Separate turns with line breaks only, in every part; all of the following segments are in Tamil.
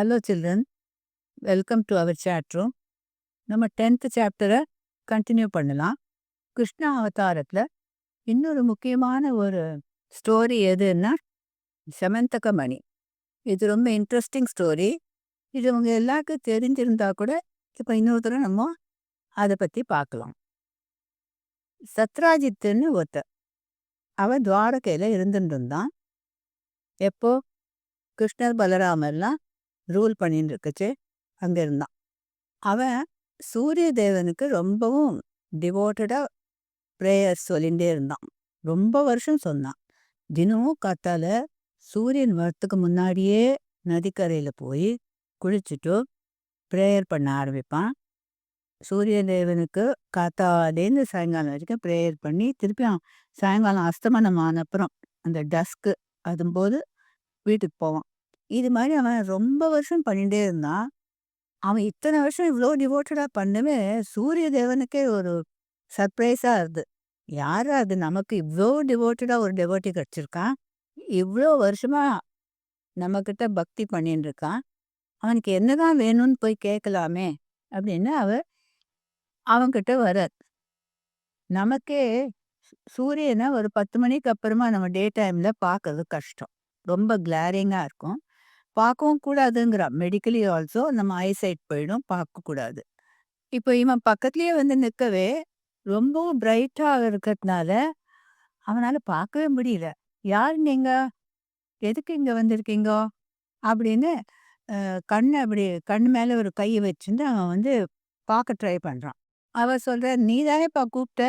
Hello children welcome to our chat room நம்ம டென்த்து சாப்டரை கண்டினியூ பண்ணலாம். கிருஷ்ணா அவதாரத்தில் இன்னொரு முக்கியமான ஒரு ஸ்டோரி எதுன்னா செமந்தக மணி இது ரொம்ப இன்ட்ரெஸ்டிங் ஸ்டோரி இது உங்க எல்லாருக்கும் தெரிஞ்சிருந்தா கூட இப்போ இன்னொரு தடவை நம்ம அதை பற்றி பார்க்கலாம். சத்ராஜித்துன்னு ஒருத்தர் அவன் துவாரகையில் இருந்துட்டு இருந்தான். எப்போ? கிருஷ்ணர் பலராமர்லாம் ரூல் பண்ணின்னு இருக்குச்சு அங்கே இருந்தான் அவன் சூரிய தேவனுக்கு ரொம்பவும் டிவோட்டடாக ப்ரேயர்ஸ் சொல்லிகிட்டே இருந்தான். ரொம்ப வருஷம் சொன்னான். தினமும் காத்தால சூரியன் வரத்துக்கு முன்னாடியே நதிக்கரையில் போய் குளிச்சுட்டு ப்ரேயர் பண்ண ஆரம்பிப்பான். சூரிய தேவனுக்கு காத்தாலேருந்து சாயங்காலம் வரைக்கும் ப்ரேயர் பண்ணி திருப்பியும் சாயங்காலம் அஸ்தமனம் ஆன அப்புறம் அந்த டஸ்க்கு அதும்போது வீட்டுக்கு போவான். இது மாதிரி அவன் ரொம்ப வருஷம் பண்ணிட்டே இருந்தான். அவன் இத்தனை வருஷம் இவ்வளோ டிவோட்டடாக பண்ணவே சூரிய தேவனுக்கே ஒரு சர்ப்ரைஸாக இருது யார் அது நமக்கு இவ்வளோ டிவோட்டடாக ஒரு டெவோட்டி கிடச்சிருக்கான். இவ்வளோ வருஷமா நம்மக்கிட்ட பக்தி பண்ணின்னு இருக்கான். அவனுக்கு என்னதான் வேணும்னு போய் கேட்கலாமே அப்படின்னு அவர் அவன்கிட்ட வரார் நமக்கே சூரியனை ஒரு பத்து மணிக்கு அப்புறமா நம்ம டே டைமில் பார்க்கறது கஷ்டம். ரொம்ப கிளாரிங்காக இருக்கும். பார்க்கவும் கூடாதுங்கிறான் மெடிக்கலி ஆல்சோ நம்ம ஐசைட் போயிடும் பார்க்கக்கூடாது இப்போ இவன் பக்கத்துலேயே வந்து நிற்கவே ரொம்பவும் பிரைட்டாக இருக்கிறதுனால அவனால் பார்க்கவே முடியல. யார் நீங்கள் எதுக்கு இங்கே வந்திருக்கீங்க? அப்படின்னு கண் அப்படி கண் மேலே ஒரு கையை வச்சுட்டு அவன் வந்து பார்க்க ட்ரை பண்ணுறான் அவ சொல்ற நீ தானேப்பா கூப்பிட்ட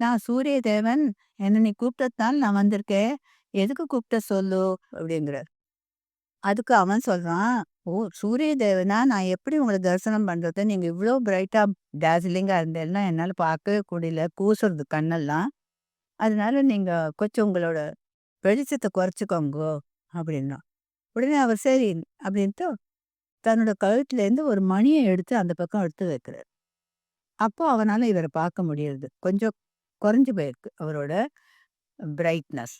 நான் சூரிய தேவன் என்னை நீ கூப்பிட்டதுனால நான் வந்திருக்கேன். எதுக்கு கூப்பிட்ட சொல்லு? அப்படிங்கிறார். அதுக்கு அவன் சொல்றான் ஓ சூரிய தேவனா நான் எப்படி உங்களை தரிசனம் பண்றது? நீங்க இவ்வளோ பிரைட்டா டேசிலிங்கா இருந்தேன்னா என்னால பார்க்கவே முடியல. கூசுறது கண்ணெல்லாம். அதனால நீங்க கொஞ்சம் உங்களோட வெளிச்சத்தை குறைச்சிக்கோங்க அப்படின்னா உடனே அவர் சரி அப்படின்ட்டு தன்னோட கழுத்துல இருந்து ஒரு மணியை எடுத்து அந்த பக்கம் எடுத்து வைக்கிறார். அப்போ அவனால இவரை பார்க்க முடியறது. கொஞ்சம் குறைஞ்சு போயிருக்கு அவரோட பிரைட்னஸ்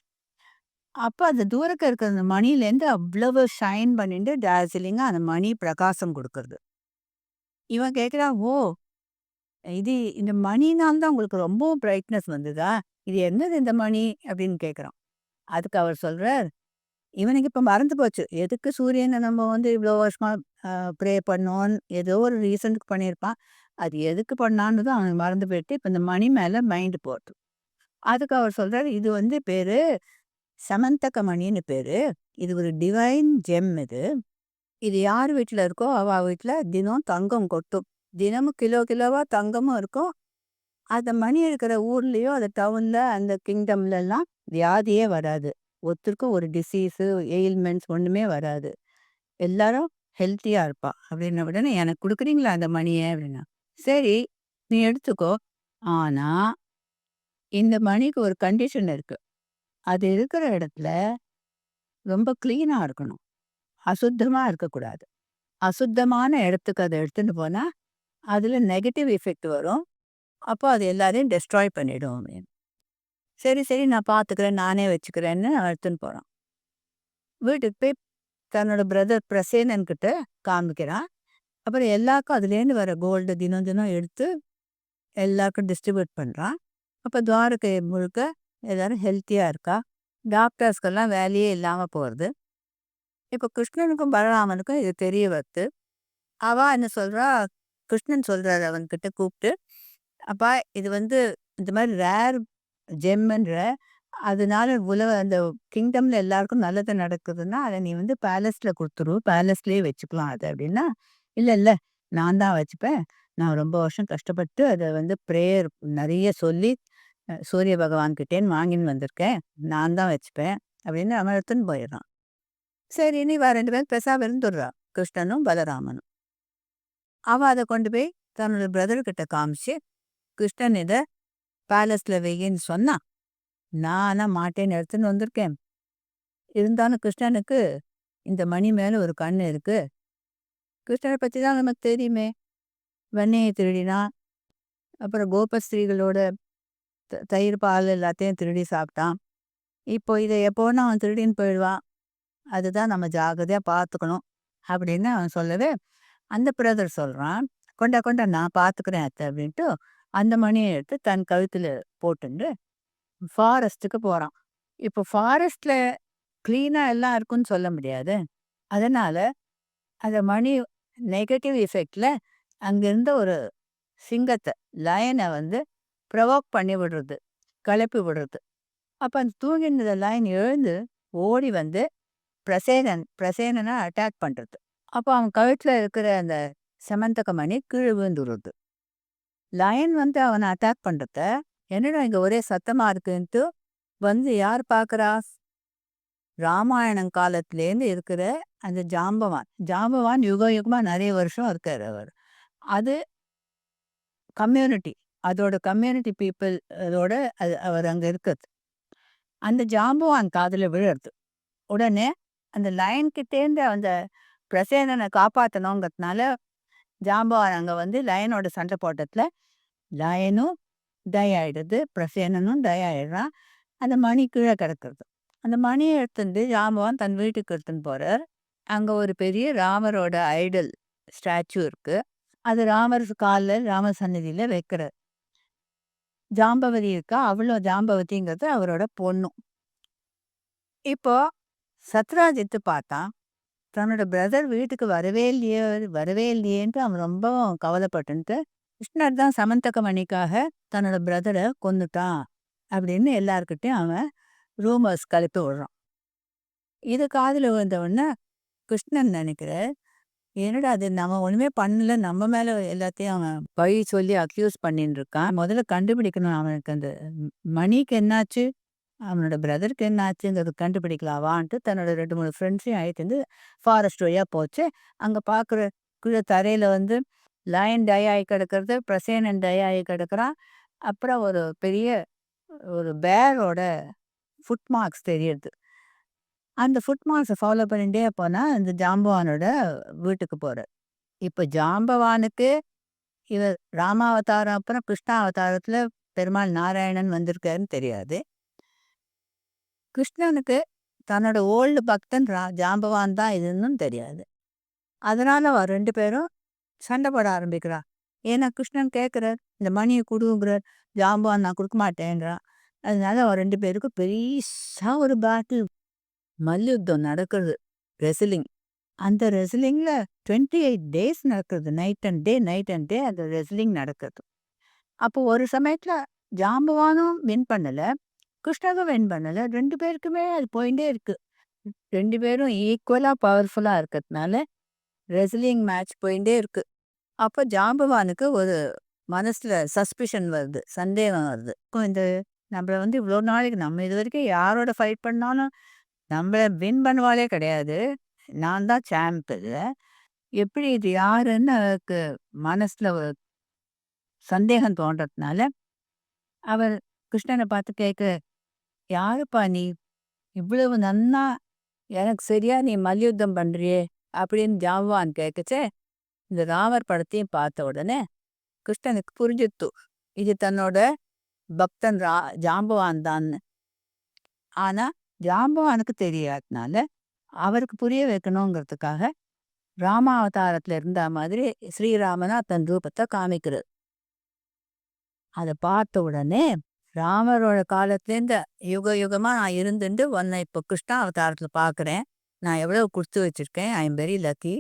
அப்போ அந்த தூரக்க இருக்கிற அந்த மணிலேருந்து அவ்வளவு ஷைன் பண்ணிட்டு டார்ஜிலிங்காக அந்த மணி பிரகாசம் கொடுக்கறது. இவன் கேட்குறான் ஓ இது இந்த மணினால்தான் உங்களுக்கு ரொம்ப பிரைட்னஸ் வந்ததா? இது என்னது இந்த மணி? அப்படின்னு கேட்குறான். அதுக்கு அவர் சொல்றார் இவனுக்கு இப்போ மறந்து போச்சு. எதுக்கு சூரியனை நம்ம வந்து இவ்வளோ வருஷமாக ப்ரே பண்ணோன்னு ஏதோ ஒரு ரீசனுக்கு பண்ணியிருப்பான். அது எதுக்கு பண்ணான்னு தான் அவனுக்கு மறந்து போயிட்டு இப்போ இந்த மணி மேலே மைண்டு போட்டு அதுக்கு அவர் சொல்றாரு இது வந்து பேரு சமந்தகமணின்னு மணின்னு பேரு. இது ஒரு டிவைன் ஜெம் இது. இது யார் வீட்டில் இருக்கோ அவ வீட்டில் தினம் தங்கம் கொட்டும். தினமும் கிலோ கிலோவா தங்கமும் இருக்கும். அந்த மணி இருக்கிற ஊர்லேயோ அந்த டவுனில் அந்த கிங்டம்ல எல்லாம் வியாதியே வராது. ஒருத்தருக்கும் ஒரு டிசீஸு எயில்மெண்ட்ஸ் ஒன்றுமே வராது. எல்லாரும் ஹெல்த்தியாக இருப்பா. அப்படின்ன உடனே எனக்கு கொடுக்குறீங்களா அந்த மணியை? அப்படின்னா சரி நீ எடுத்துக்கோ. ஆனால் இந்த மணிக்கு ஒரு கண்டிஷன் இருக்கு. அது இருக்கிற இடத்துல ரொம்ப க்ளீனாக இருக்கணும். அசுத்தமாக இருக்கக்கூடாது. அசுத்தமான இடத்துக்கு அதை எடுத்துகிட்டு போனால் அதில் நெகட்டிவ் எஃபெக்ட் வரும். அப்போ அது எல்லாரையும் டெஸ்ட்ராய் பண்ணிவிடும் அப்படின்னு. சரி சரி நான் பார்த்துக்கிறேன் நானே வச்சுக்கிறேன்னு எடுத்துன்னு போகிறான் வீட்டுக்கு போய் தன்னோட பிரதர் பிரசேனன் கிட்ட காமிக்கிறான். அப்புறம் எல்லாருக்கும் அதுலேருந்து வர கோல்டு தினம் தினம் எடுத்து எல்லாருக்கும் டிஸ்ட்ரிபியூட் பண்ணுறான் அப்போ துவாரகை முழுக்க எல்லோரும் ஹெல்த்தியாக இருக்கா? டாக்டர்ஸ்க்கெல்லாம் வேலையே இல்லாமல் போகிறது இப்போ கிருஷ்ணனுக்கும் பலராமனுக்கும் இது தெரிய வருது. அவா என்ன சொல்கிறா கிருஷ்ணன் சொல்கிறாரு அவன்கிட்ட கூப்பிட்டு அப்பா இது வந்து இந்த மாதிரி ரேர் ஜெம்ன்ற அதனால உலக அந்த கிங்டம்ல எல்லாருக்கும் நல்லது நடக்குதுன்னா அதை நீ வந்து பேலஸ்ல கொடுத்துரு. பேலஸ்லயே வச்சுக்கலாம் அது அப்படின்னா இல்லை இல்லை நான் தான் வச்சுப்பேன். நான் ரொம்ப வருஷம் கஷ்டப்பட்டு அதை வந்து ப்ரேயர் நிறைய சொல்லி சூரிய பகவான் கிட்டேன்னு வாங்கின்னு வந்திருக்கேன். நான் தான் வச்சுப்பேன். அப்படின்னு அவன் எடுத்துன்னு போயிடுறான். சரி இனி வா ரெண்டு பேரும் பெருசாக இருந்துடுறா கிருஷ்ணனும் பலராமனும். அவ அதை கொண்டு போய் தன்னோட பிரதர்கிட்ட காமிச்சு கிருஷ்ணன் இதை பேலஸ்ல வெயின்னு சொன்னான் நானா மாட்டேன்னு எடுத்துன்னு வந்திருக்கேன். இருந்தாலும் கிருஷ்ணனுக்கு இந்த மணி மேல ஒரு கண் இருக்கு. கிருஷ்ணனை பத்தி தான் நமக்கு தெரியுமே. வெண்ணையை திருடினா அப்புறம் கோபஸ்திரீகளோட தயிர் பால் எல்லாத்தையும் திருடி சாப்பிட்டான் இப்போ இதை எப்போனா அவன் திருடின்னு போயிடுவான் அதுதான் நம்ம ஜாகிரதையாக பார்த்துக்கணும் அப்படின்னு அவன் சொல்லவே அந்த பிரதர் சொல்கிறான் கொண்டா கொண்டா நான் பார்த்துக்கிறேன் அத்தை அப்படின்ட்டு அந்த மணியை எடுத்து தன் கழுத்தில் போட்டுண்டு ஃபாரஸ்ட்டுக்கு போகிறான் இப்போ ஃபாரஸ்ட்டில் க்ளீனாக எல்லாம் இருக்குன்னு சொல்ல முடியாது. அதனால் அந்த மணி நெகட்டிவ் எஃபெக்டில் அங்கேருந்து ஒரு சிங்கத்தை லயனை வந்து ப்ரொவோக் பண்ணி விடுறது கிளப்பி விடுறது. அப்போ அந்த தூங்கினத லைன் எழுந்து ஓடி வந்து பிரசேனன் பிரசேனனை அட்டாக் பண்ணுறது அப்போ அவன் கழுத்தில் இருக்கிற அந்த செமந்தக மணி கீழே விழுந்துடுறது லயன் வந்து அவனை அட்டாக் பண்ணுறத என்னடா இங்கே ஒரே சத்தமாக இருக்குன்ட்டு வந்து யார் பார்க்குறா ராமாயணம் காலத்துலேருந்து இருக்கிற அந்த ஜாம்பவான். ஜாம்பவான் யுக யுகமாக நிறைய வருஷம் இருக்கார் அவர். அது கம்யூனிட்டி அதோட கம்யூனிட்டி பீப்புள் அதோட அது அவர் அங்கே இருக்கிறது. அந்த ஜாம்பவான் காதில் விழுறது. உடனே அந்த லயன்கிட்டேருந்து அந்த பிரசேனனை காப்பாற்றணுங்கிறதுனால ஜாம்பவான் அங்கே வந்து லயனோட சண்டை போட்டத்தில் லயனும் டை ஆயிடுது பிரசேனனும் டை ஆயிடுறான். அந்த மணி கீழே கிடக்கிறது. அந்த மணியை எடுத்துட்டு ஜாம்பவான் தன் வீட்டுக்கு எடுத்துன்னு போகிறார் அங்கே ஒரு பெரிய ராமரோட ஐடல் ஸ்டாச்சு இருக்குது அது ராமர் காலில் ராமர் சன்னதியில் வைக்கிறார். ஜாம்பவதி இருக்கா? அவ்வளோ ஜாம்பவதிங்கிறது அவரோட பொண்ணும். இப்போ சத்ராஜித்து பார்த்தா தன்னோட பிரதர் வீட்டுக்கு வரவே இல்லையே வரவே இல்லையேன்ட்டு அவன் ரொம்ப கவலைப்பட்டுன்ட்டு கிருஷ்ணர் தான் சமந்தக மணிக்காக தன்னோட பிரதரை கொண்டுட்டான் அப்படின்னு எல்லாருக்கிட்டையும் அவன் ரூமர்ஸ் கலப்பி விடுறான். இது காதில் விழுந்தவொடனே கிருஷ்ணன் நினைக்கிற என்னடா அது நம்ம ஒண்ணுமே பண்ணல. நம்ம மேல எல்லாத்தையும் அவன் பழி சொல்லி அக்யூஸ் பண்ணிட்டு இருக்கான் முதல்ல கண்டுபிடிக்கணும் அவனுக்கு அந்த மணிக்கு என்னாச்சு? அவனோட பிரதருக்கு என்ன ஆச்சுங்கிறது கண்டுபிடிக்கலாவான்ட்டு தன்னோட ரெண்டு மூணு ஃப்ரெண்ட்ஸையும் ஆயிட்டு ஃபாரஸ்ட் வழியாக போச்சு. அங்கே பார்க்குற கீழே தரையில் வந்து லயன் டை ஆகி கிடக்கிறது பிரசேனன் டை ஆகி கிடக்குறான். அப்புறம் ஒரு பெரிய ஒரு பேரோட ஃபுட் மார்க்ஸ் தெரியுது. அந்த ஃபுட் மார்க்ஸை ஃபாலோ பண்ணிட்டே போனால் அந்த ஜாம்பவானோட வீட்டுக்கு போகிறார் இப்போ ஜாம்பவானுக்கு இவர் ராமாவதாரம் அப்புறம் கிருஷ்ணா அவதாரத்தில் பெருமாள் நாராயணன் வந்திருக்காருன்னு தெரியாது. கிருஷ்ணனுக்கு தன்னோட ஓல்டு பக்தன் ரா ஜாம்பவான் தான் இதுன்னு தெரியாது. அதனால அவர் ரெண்டு பேரும் சண்டை போட ஆரம்பிக்கிறார் ஏன்னா கிருஷ்ணன் கேட்குறார் இந்த மணியை கொடுங்கிறார் ஜாம்பவான் நான் கொடுக்க மாட்டேங்கிறான் அதனால அவர் ரெண்டு பேருக்கும் பெருசா ஒரு பேட்டில் மல்யுத்தம் நடக்கிறது ரெசிலிங் அந்த ரெசிலிங்ல டுவெண்ட்டி எயிட் டேஸ் நடக்கிறது night and day night and day அந்த ரெசிலிங் நடக்கிறது அப்போ ஒரு சமயத்துல ஜாம்பவானும் வின் பண்ணல கிருஷ்ணாவும் வின் பண்ணல ரெண்டு பேருக்குமே அது போயிட்டே இருக்கு. ரெண்டு பேரும் ஈக்குவலா பவர்ஃபுல்லா இருக்கிறதுனால ரெஸ்லிங் மேட்ச் போயிட்டே இருக்கு. அப்போ ஜாம்பவானுக்கு ஒரு மனசுல சஸ்பிஷன் வருது சந்தேகம் வருது. இந்த நம்மள வந்து இவ்வளோ நாளைக்கு நம்ம இது வரைக்கும் யாரோட ஃபைட் பண்ணாலும் நம்மள வின் பண்ணுவாலே கிடையாது. நான் தான் சாம்ப் இது. எப்படி இது யாருன்னு அவருக்கு மனசுல ஒரு சந்தேகம் தோன்றதுனால அவர் கிருஷ்ணனை பார்த்து கேட்க யாருப்பா நீ? இவ்வளவு நன்னா எனக்கு சரியா நீ மல்யுத்தம் பண்றியே? அப்படின்னு ஜாம்பவான் கேட்கச்சே இந்த ராமர் படத்தையும் பார்த்த உடனே கிருஷ்ணனுக்கு புரிஞ்சுத்து இது தன்னோட பக்தன் ரா ஜாம்பவான் தான். ஆனா ஜாம்பவானுக்கு தெரியாதனால அவருக்கு புரிய வைக்கணுங்கிறதுக்காக ராமாவதாரத்துல இருந்த மாதிரி ஸ்ரீராமனா தன் ரூபத்தை காமிக்கிறது அதை பார்த்த உடனே ராமரோட காலத்துலேருந்து யுக யுகமா நான் இருந்துட்டு உன்னை இப்போ கிருஷ்ணா அவதாரத்தில் பார்க்குறேன் நான் எவ்வளோ கொடுத்து வச்சிருக்கேன்? I am very lucky.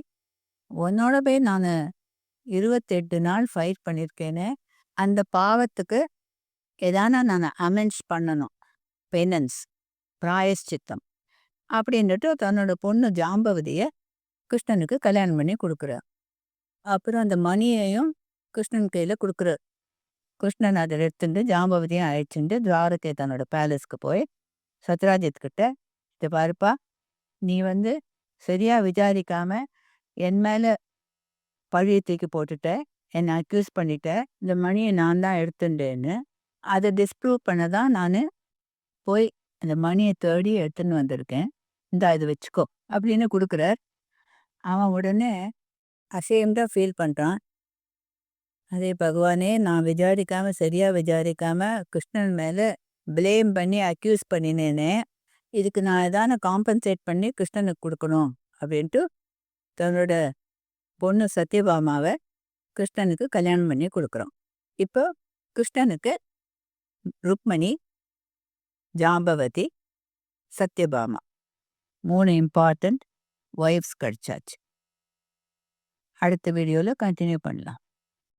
உன்னோட போய் நான் இருபத்தெட்டு நாள் ஃபைட் பண்ணியிருக்கேனே அந்த பாவத்துக்கு எதானா நான் அமென்ஸ் பண்ணணும். பெனன்ஸ் பிராயஷ்சித்தம். அப்படின்ட்டு தன்னோட பொண்ணு ஜாம்பவதியை கிருஷ்ணனுக்கு கல்யாணம் பண்ணி கொடுக்குறார் அப்புறம் அந்த மணியையும் கிருஷ்ணன் கையில் கொடுக்குறார் கிருஷ்ணன் அதை எடுத்துட்டு ஜாம்பவதியும் அழைச்சிட்டு துவாரகை தன்னோட பேலஸ்க்கு போய் சத்ராஜித் கிட்ட இதை பாருப்பா நீ வந்து சரியா விசாரிக்காம என் மேலே பழியை தூக்கி போட்டுட்ட என்னை அக்யூஸ் பண்ணிட்ட இந்த மணியை நான் தான் எடுத்துட்டேன்னு அதை டிஸ்ப்ரூவ் பண்ண தான் நான் போய் அந்த மணியை தேடி எடுத்துன்னு வந்திருக்கேன். இந்தா இது வச்சுக்கோ அப்படின்னு கொடுக்குறார். அவன் உடனே அசேம்டாக ஃபீல் பண்ணுறான் அதே பகவானே நான் விசாரிக்காம சரியாக விசாரிக்காம கிருஷ்ணன் மேலே ப்ளேம் பண்ணி அக்யூஸ் பண்ணினேனே. இதுக்கு நான் எதான காம்பன்சேட் பண்ணி கிருஷ்ணனுக்கு கொடுக்கணும் அப்படின்ட்டு தன்னோட பொண்ணு சத்யபாமாவை கிருஷ்ணனுக்கு கல்யாணம் பண்ணி கொடுக்குறோம். இப்போ கிருஷ்ணனுக்கு ருக்மணி ஜாம்பவதி சத்யபாமா. மூணு இம்பார்ட்டண்ட் ஒய்ஃப்ஸ் கிடச்சாச்சு. அடுத்த வீடியோவில் கண்டினியூ பண்ணலாம்.